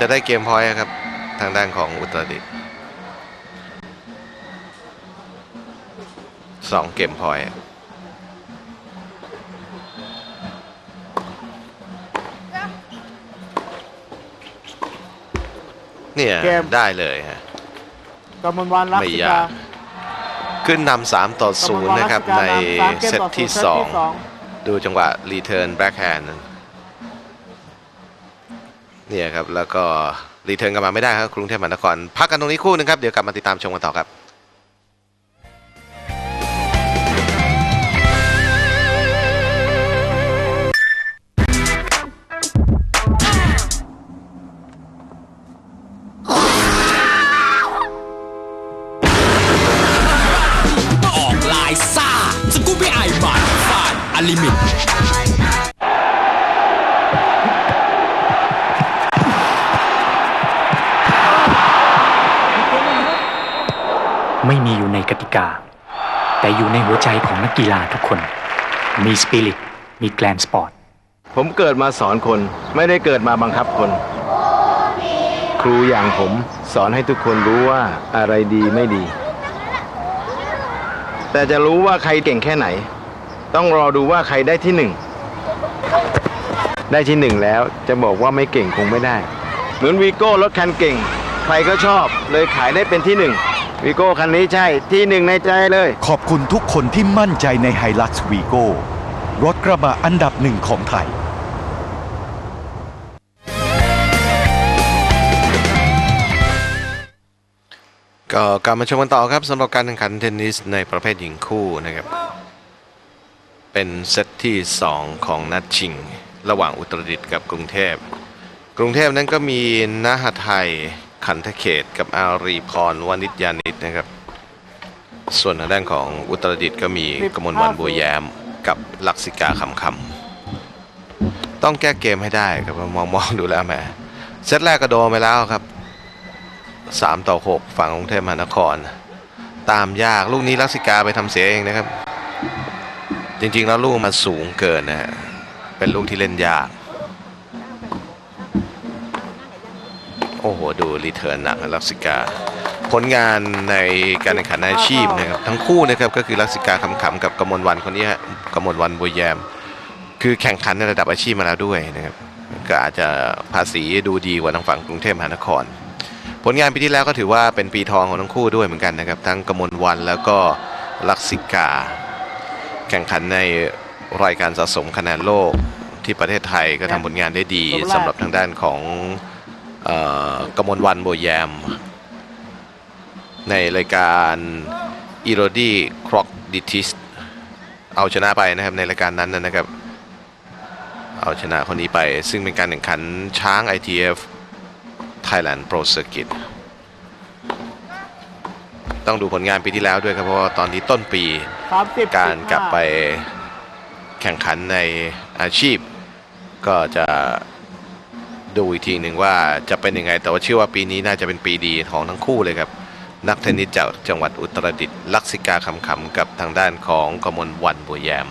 จะได้เกมพอยต์ครับ ทางด้านของอุตรดิตถ์สองเกมพอยต์เนี่ย เกม ได้เลยฮะกมลวันรักไม่สิยาก กาขึ้นนำสามต่อกมศูลนวัย์นนะครับรักในสิกาสามเกมเซตต่อที่ ศูนย์สองเซตที่สองดูจังหวะรีเทิร์นแบ็คแฮนด์ เนี่ยครับแล้วก็รีเทิร์นกลับมาไม่ได้ครับกรุงเทพมหานครพักกันตรงนี้คู่หนึงครับเดี๋ยวกลับมาติดตามชมกันต่อครับออกลายซ่าสกูบี้ไอหมาดฟาดอลิมิต กติกา แต่อยู่ในหัวใจของนักกีฬาทุกคน มีสปิริต มีแกลนสปอร์ต ผมเกิดมาสอนคน ไม่ได้เกิดมาบังคับคน ครูอย่างผมสอนให้ทุกคนรู้ว่าอะไรดีไม่ดี แต่จะรู้ว่าใครเก่งแค่ไหน ต้องรอดูว่าใครได้ที่หนึ่ง ได้ที่หนึ่งแล้วจะบอกว่าไม่เก่งคงไม่ได้ เหมือนวีโก้รถคันเก่ง ใครก็ชอบเลยขายได้เป็นที่หนึ่ง วีโก้คันนี้ใช่ที่หนึ่งในใจเลย ขอบคุณทุกคนที่มั่นใจใน h i l u x v i g o รถกระบะอันดับหนึ่งของไทย ก็กลับมาชมกันต่อครับสำหรับการแข่งขันเทนนิสในประเภทหญิงคู่นะครับ เป็นเซตที่ 2 ของนัดชิง ระหว่างอุตรดิตถ์กับกรุงเทพ กรุงเทพนั้นก็มีนาหไทย ขันทเขตกับอารีพรวณิชยานิตนะครับ ส่วนทางด้านของอุตรดิตถ์ก็มีกมลวันบัวแยมกับลักษิกาคำคำๆต้องแก้เกมให้ได้ครับมองมองๆดูแล้วแหมเซตแรกก็โดนไปแล้วครับ 3 ต่อ 6 ฝั่งกรุงเทพมหานคร ตามยากลูกนี้ลักษิกาไปทำเสียเองนะครับ จริงๆแล้วลูกมันสูงเกินนะฮะเป็นลูกที่เล่นยาก อ้โห ดูรีเทิร์นหนักนะลักษิกา ผลงานในการแข่งขันอาชีพนะครับทั้งคู่นะครับก็คือลักษิกาคำขำกับกมลวันคนนี้ฮะกมลวันบัวแยม คือแข่งขันในระดับอาชีพมาแล้วด้วยนะครับก็อาจจะภาษีดูดีกว่าทางฝั่งกรุงเทพมหานคร ผลงานปีที่แล้วก็ถือว่าเป็นปีทองของทั้งคู่ด้วยเหมือนกันนะครับทั้งกมลวันแล้วก็ลักษิกา แข่งขันในรายการสะสมคะแนนโลกที่ประเทศไทยก็ทำผลงานได้ดีสำหรับทางด้านของ กมลวันโบแยม ในรายการอีโรดี้ครอกดิทิสเอาชนะไปนะครับในรายการนั้นนะครับ เอาชนะคนนี้ไปซึ่งเป็นการแข่งขันช้าง ITF Thailand Pro Circuit ต้องดูผลงานปีที่แล้วด้วยครับเพราะว่าตอนนี้ต้นปีสามสิบการกลับไปแข่งขันในอาชีพก็จะ ดูอีกทีหนึ่งว่าจะเป็นยังไง แต่ว่าเชื่อว่าปีนี้น่าจะเป็นปีดีของทั้งคู่เลยครับ นักเทนนิสจากจังหวัดอุตรดิตถ์ลักษิกาคำคำกับทางด้านของกมลวันบัวแยม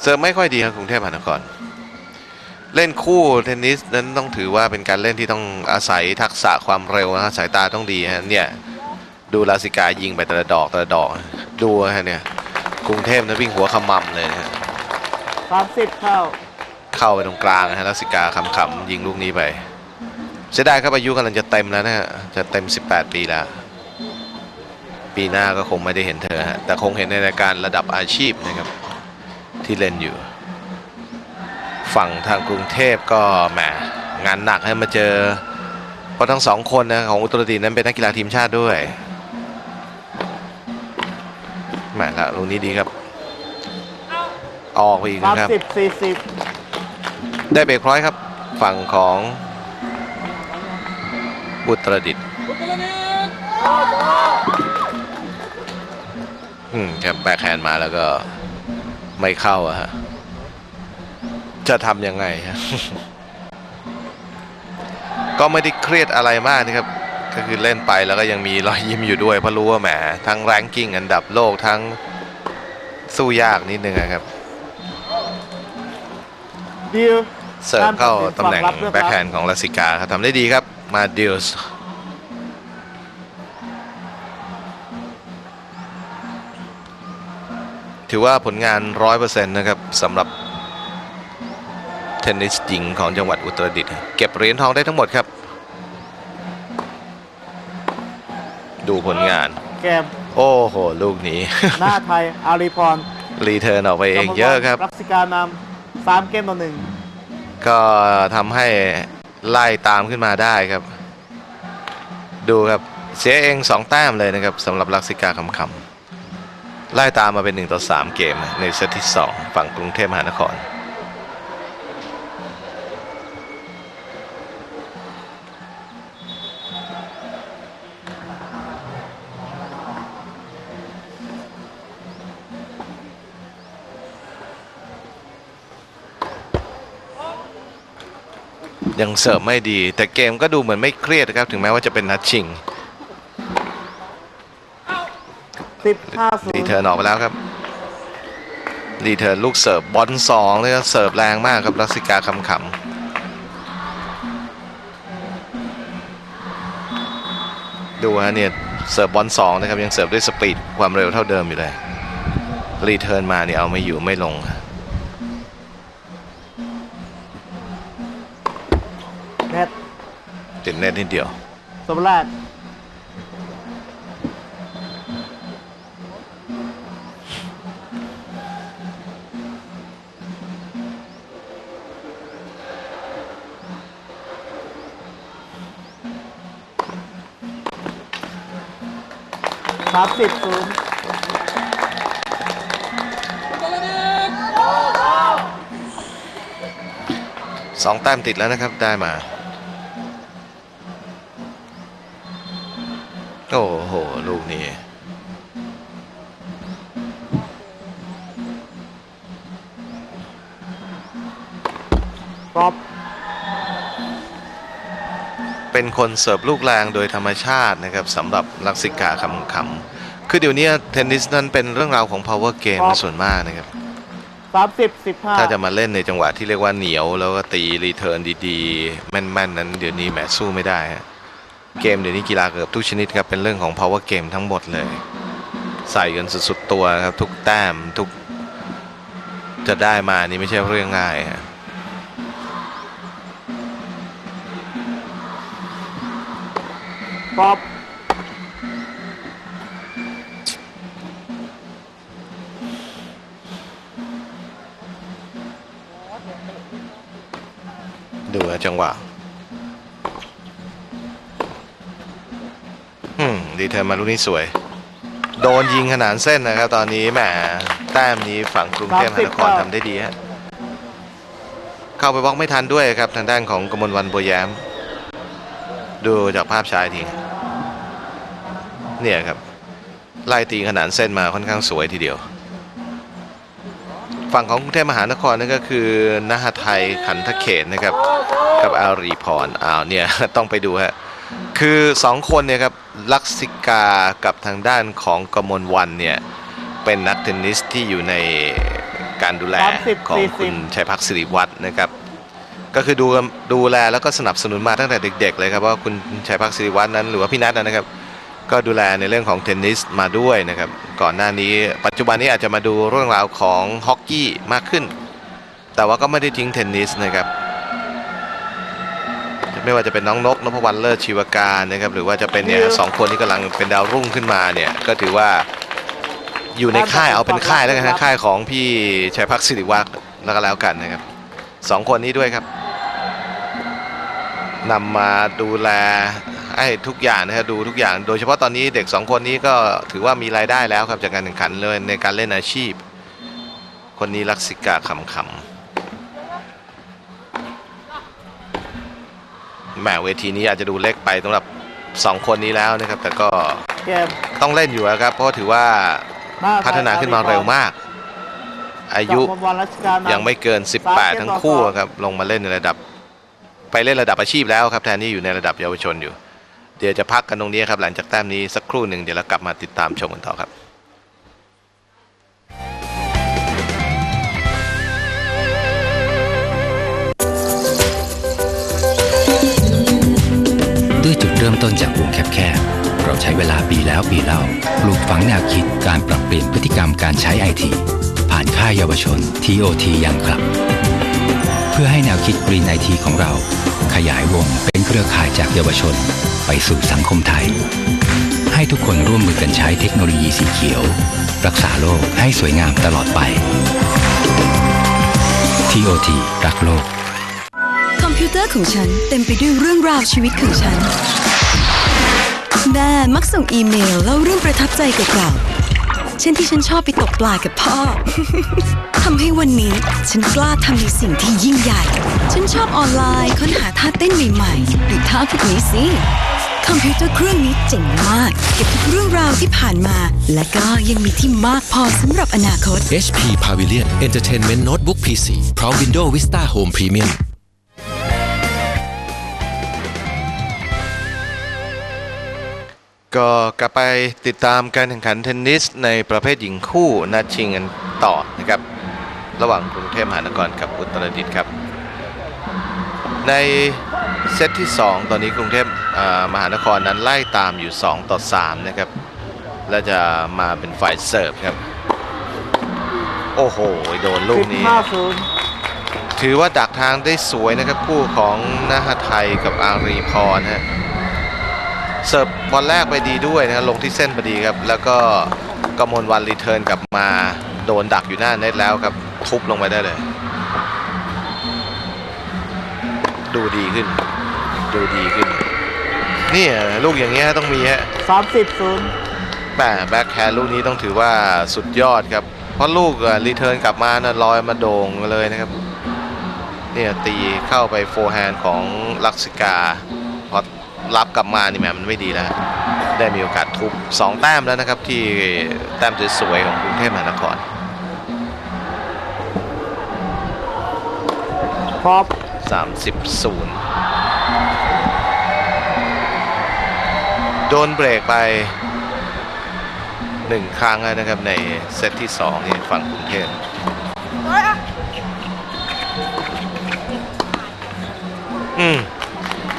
เสริมไม่ค่อยดีครับกรุงเทพมหานคร เล่นคู่เทนนิสนั้นต้องถือว่าเป็นการเล่นที่ต้องอาศัยทักษะความเร็วนะฮะสายตาต้องดีฮะเนี่ยดูลาสิกายิงไปแต่ละดอกแต่ละดอก ดูฮะเนี่ย กรุงเทพนะวิ่งหัวขมำเลยนะฮะสามสิบเท่าเข้าไปตรงกลางนะฮะลาสิกาขำๆยิงลูกนี้ไปเสียดายครับอายุกำลังจะเต็มแล้วนะฮะจะเต็ม 18 ปีแล้ว ปีหน้าก็คงไม่ได้เห็นเธอฮะแต่คงเห็นในรายการระดับอาชีพนะครับที่เล่นอยู่ ฝั่งทางกรุงเทพก็แหมงานหนักให้มาเจอ เพราะทั้งสองคนนะของอุตรดิตถ์นั้นเป็นนักกีฬาทีมชาติด้วย แหมละลูกนี้ดีครับ ออกไปอีกสามนะครับ สิบสี่สิบได้เบรกพร้อยครับ ฝั่งของอุตรดิตถ์อืมครับแบกแฮนด์มาแล้วก็ไม่เข้าอะฮะ จะทำยังไงฮะ ก็ไม่ได้เครียดอะไรมากนะครับ ก็คือเล่นไปแล้วก็ยังมีรอยยิ้มอยู่ด้วยเพราะรู้ว่าแหมทั้งแรงกิ้งอันดับโลกทั้งสู้ยากนิดนึงนะครับดิวเสิร์ฟเข้าตำแหน่งฝั่รับด้วยแบ็คครับแฮนด์ของลาสิกาครับทำได้ดีครับมาดิลส์ถือว่าผลงาน 100%นะครับสำหรับเทนนิสหญิงของจังหวัดอุตรดิตถ์เก็บเหรียญทองได้ทั้งหมดครับ ดูผลงาน เกมโอ้โห ลูกนี้ หน้าไทยอารีพรรีเทิร์นออกไปเองเยอะครับ รักสิการนำสามเกมต่อหนึ่งก็ทำให้ไล่ตามขึ้นมาได้ครับ ดูครับเสียเอง2แต้มเลยนะครับสำหรับลักษิกาคำคำๆไล่ตามมาเป็น1ต่อ3เกมนะในเซตที่ 2 ฝั่งกรุงเทพมหานคร ยังเสิร์ฟไม่ดี แต่เกมก็ดูเหมือนไม่เครียดนะครับ ถึงแม้ว่าจะเป็นนัดชิงสิบห้าศูรีนย์เทิร์นออกไปแล้วครับรีเทิร์นลูกเสิร์ฟบอลสองเลยครับเสิร์ฟแรงมากครับลักษิกาคำขำๆดูฮะเนี่ยเสิร์ฟบอลสองนะครับยังเสิร์ฟด้วยสปีดความเร็วเท่าเดิมอยู่เลยรีเทิร์นมาเนี่ยเอาไม่อยู่ไม่ลง ติดเน็ตนิดเดียวสมแรกสามสิบศูนย์สองแต้มติดแล้วนะครับได้มา โอ้โห ลูกนี้กรอบเป็นคนเสิร์ฟลูกแรงโดยธรรมชาตินะครับสำหรับลักษิกาคำคำๆคือเดี๋ยวนี้เทนนิสนั้นเป็นเรื่องราวของ power game ส่วนมากนะครับสามสิบสิบห้าถ้าจะมาเล่นในจังหวะที่เรียกว่าเหนียว แล้วก็ตีรีเทิร์นดีๆ แม่นๆ นั้นเดี๋ยวนี้แหมสู้ไม่ได้ฮะ เกมเดี๋ยวนี้กีฬาเกือบทุกชนิดครับเป็นเรื่องของ power game ทั้งหมดเลย ใส่กันสุดๆตัวครับทุกแต้มทุกจะได้มานี่ไม่ใช่เรื่องง่ายฮะกรอบดูฮะจังหวะ ดีเทอร์มาลูกนี้สวย โดนยิงขนานเส้นนะครับ ตอนนี้แหมแต้มนี้ฝั่งกรุงเทพมหานครทำได้ดีฮะเข้าไปบล็อกไม่ทันด้วยครับ ทางด้านของกมลวันบัวแย้ม ดูจากภาพช้าอีกทีเนี่ยครับ ไล่ตีขนานเส้นมาค่อนข้างสวยทีเดียว ฝั่งของกรุงเทพมหานครนั่นก็คือนาหไทยขันทเขตนะครับ กับอารีพรอ้าวเนี่ยต้องไปดูฮะคือสองคนเนี่ยครับ ลักษิกากับทางด้านของกมลวันเนี่ย เป็นนักเทนนิสที่อยู่ในการดูแลของคุณชัยพักศิริวัฒน์นะครับ ก็คือดูดูแลแล้วก็สนับสนุนมาตั้งแต่เด็ก ๆ เลยครับว่าคุณชัยพักศิริวัฒน์นั้นหรือว่าพี่นัทนะครับ ก็ดูแลในเรื่องของเทนนิสมาด้วยนะครับ ก่อนหน้านี้ปัจจุบันนี้อาจจะมาดูเรื่องราวของฮอกกี้มากขึ้น แต่ว่าก็ไม่ได้ทิ้งเทนนิสนะครับ ไม่ว่าจะเป็นน้องนกนพวรรณเลิศชีวการนะครับหรือว่าจะเป็นเนี่ยสองคนที่กำลังเป็นดาวรุ่งขึ้นมาเนี่ยก็ถือว่าอยู่ในค่ายเอาเป็นค่ายแล้วกันนะค่ายของพี่ชัยพักศิริวัฒน์แล้วก็แล้วกันนะครับสองคนนี้ด้วยครับนำมาดูแลให้ทุกอย่างนะครับดูทุกอย่าง โดยเฉพาะตอนนี้เด็กสองคนนี้ก็ถือว่ามีรายได้แล้วครับจากการแข่งขันเลยในการเล่นอาชีพ คนนี้ลักษิกาคำคำ แหมเวทีนี้อาจจะดูเล็กไปสำหรับสองคนนี้แล้วนะครับ แต่ก็ต้องเล่นอยู่นะครับ เพราะถือว่าพัฒนาขึ้นมาเร็วมาก อายุยังไม่เกิน 18 ทั้งคู่ครับลงมาเล่นในระดับ ไปเล่นระดับอาชีพแล้วครับแทนที่อยู่ในระดับเยาวชนอยู่ เดี๋ยวจะพักกันตรงนี้ครับหลังจากแต้มนี้สักครู่หนึ่งเดี๋ยวเรากลับมาติดตามชมกันต่อครับ ด้วยจุดเริ่มต้นจากวงแคบๆ เราใช้เวลาปีแล้วปีเล่าปลูกฝังแนวคิดการปรับเปลี่ยนพฤติกรรมการใช้ไอทีผ่านค่ายเยาวชน TOT ยังครับ เพื่อให้แนวคิด Green IT ของเรา ขยายวงเป็นเครือข่ายจากเยาวชน ไปสู่สังคมไทย ให้ทุกคนร่วมมือกันใช้เทคโนโลยีสีเขียว รักษาโลกให้สวยงามตลอดไป TOT รักโลก มพิวเตอร์ของฉันเต็มไปด้วยเรื่องราวชีวิตของฉัน แม่มักส่งอีเมลเล่าเรื่องประทับใจเก่าๆเช่นที่ฉันชอบไปตกปลากับพ่อ ทำให้วันนี้ฉันกล้าทำในสิ่งที่ยิ่งใหญ่ ฉันชอบออนไลน์ค้นหาท่าเต้นใหม่ๆดูท่าพวกนี้สิคอมพิวเตอร์เครื่องนี้เจ๋งมาก เก็บทุกเรื่องราวที่ผ่านมา และก็ยังมีที่มากพอสำหรับอนาคต HP Pavilion Entertainment Notebook PC พร้อม Windows Vista Home Premium ก็กลับไปติดตามการแข่งขันเทนนิสในประเภทหญิงคู่นัดชิงกันต่อนะครับ ระหว่างกรุงเทพมหานครกับอุตรดิตถ์ครับ ในเซตที่ 2 ตอนนี้กรุงเทพอ่ามหานครนั้นไล่ตามอยู่ 2 ต่อ 3 นะครับ และจะมาเป็นฝ่ายเสิร์ฟครับ โอ้โห โดนลูกนี้ห้าศูนย์ถือว่าดักทางได้สวยนะครับ คู่ของนาหไทยกับอารีพรฮะ เสิร์ฟบอลแรกไปดีด้วยนะลงที่เส้นพอดีครับ แล้วก็กมลวันรีเทิร์นกลับมาโดนดักอยู่หน้าเน็ตแล้วครับ ทุบลงไปได้เลย ดูดีขึ้น ดูดีขึ้น นี่ลูกอย่างเงี้ยต้องมีฮะสามสิบศูนย์แหมแบ็คแฮนด์ลูกนี้ต้องถือว่าสุดยอดครับ เพราะลูกรีเทิร์นกลับมานะลอยมาโด่งเลยนะครับ เนี่ยตีเข้าไปโฟร์แฮนด์ของลักษิกาพอ รับกลับมานี่แหมมันไม่ดีแล้วได้มีโอกาสทุบ2แต้มแล้วนะครับที่แต้มสวยๆของกรุงเทพมหานครพร้อม30ศูนย์โดนเบรกไปหนึ่งครั้งแล้วนะครับในเซตที่2นี่ฝั่งกรุงเทพอืม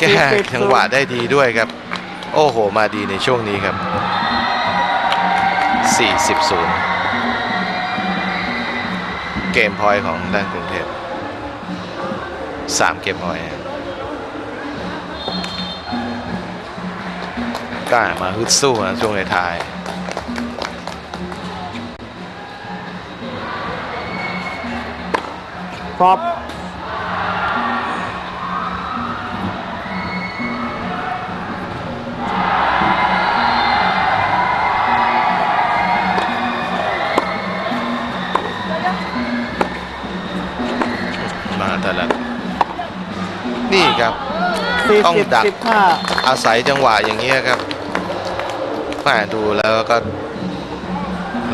แก้จังหวะได้ดีด้วยครับ โอ้โห มาดีในช่วงนี้ครับ 40ศูนย์เกมพอยของด้านกรุงเทพสามเกมพอยต์ฮะกล้ามาฮึดสู้นะช่วงท้ายพร้อ มๆมาแต่ละนี่ครับ สี่ต้องสิบดัก สิบห้าอาศัยจังหวะอย่างเงี้ยครับแหมาดูแล้วก็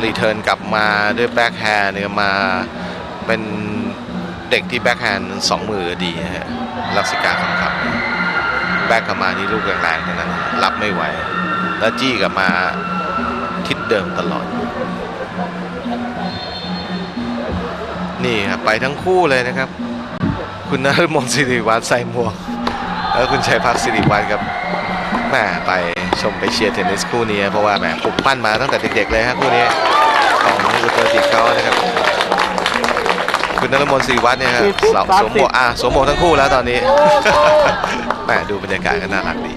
รีเทิร์นกลับมาด้วยแบ็คแฮนด์เนี่ยมาเป็นเด็กที่แบ็คแฮนด์สองมือดีนะฮะลักษิกาคำขับ แบ็คกลับมานี่ลูกแรงๆทั้งนั้น รับไม่ไหว แล้วจี้กลับมาทิศเดิมตลอด นี่ครับไปทั้งคู่เลยนะครับ คุณนฤมลสิริวัฒน์ใส่หมวก แล้วคุณชัยพักสิริวัฒน์ครับแหมไปชมไปเชียร์เทนนิสคู่นี้ เพราะว่าแหมปลุกปั้นมาตั้งแต่เด็กๆเลยฮะคู่นี้ของอุตรดิตถ์เขานะครับ คุณนฤมลสิริวัฒน์เนี่ยฮะสวมสวมหมวกอะสวมหมวกทั้งคู่แล้วตอนนี้แหมดูบรรยากาศก็น่ารักดี